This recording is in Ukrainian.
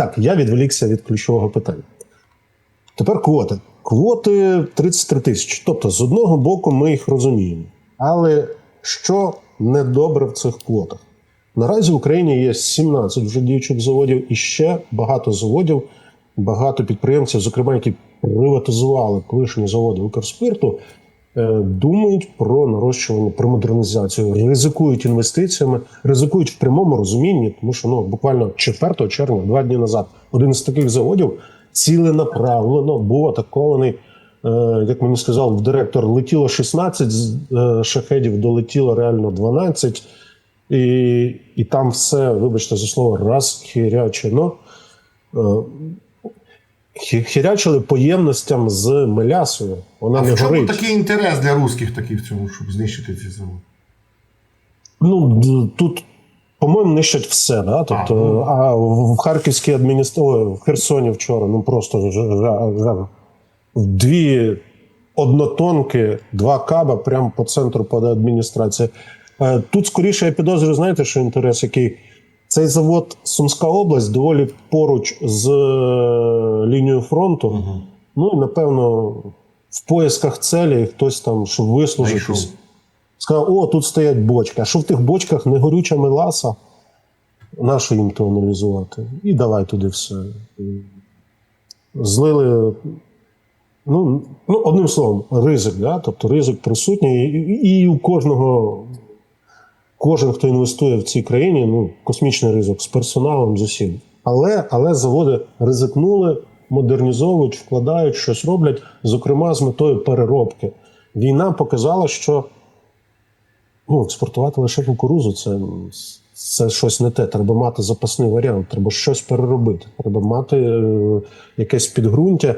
Так, я відволікся від ключового питання. Тепер квоти. Квоти 33 тисячі. Тобто, з одного боку, ми їх розуміємо. Але що недобре в цих квотах? Наразі в Україні є 17 вже діючих заводів і ще багато заводів, багато підприємців, зокрема, які приватизували колишні заводи Укрспирту, думають про нарощування, про модернізацію, ризикують інвестиціями, ризикують в прямому розумінні, тому що ну буквально 4 червня, два дні назад, один з таких заводів ціленаправлено був атакований. Е, Як мені сказав директор, летіло 16 е, шахедів, долетіло реально 12. І, і там все, вибачте за слово, розхірячено. Хі- Хірячили по ємностям з мелясою. Вона А не в чому горить. такий інтерес для русських такий в цьому, щоб знищити ці заводи? Ну, тут, по-моєму, нищать все. Да? Тобто, А, ну. а в Харківській адміністрації, в Херсоні вчора, ну просто жа- дві однотонки, два каба прямо по центру под адміністрації. Е, Тут скоріше я підозрюю, знаєте, що інтерес, який цей завод Сумська область доволі поруч з лінією фронту. Ну і напевно в поисках целі хтось там, щоб вислужитись. Сказав, о, тут стоять бочки. А що в тих бочках не горюча меласа? Нащо їм то аналізувати? І давай туди все. Злили. Ну, ну, одним словом, ризик, да? тобто ризик присутній, і, і у кожного, кожен, хто інвестує в цій країні, ну, космічний ризик з персоналом, з усім. Але, але заводи ризикнули, модернізовують, вкладають, щось роблять, зокрема з метою переробки. Війна показала, що ну, експортувати лише кукурузу це, це щось не те. Треба мати запасний варіант, треба щось переробити, треба мати е, якесь підґрунтя.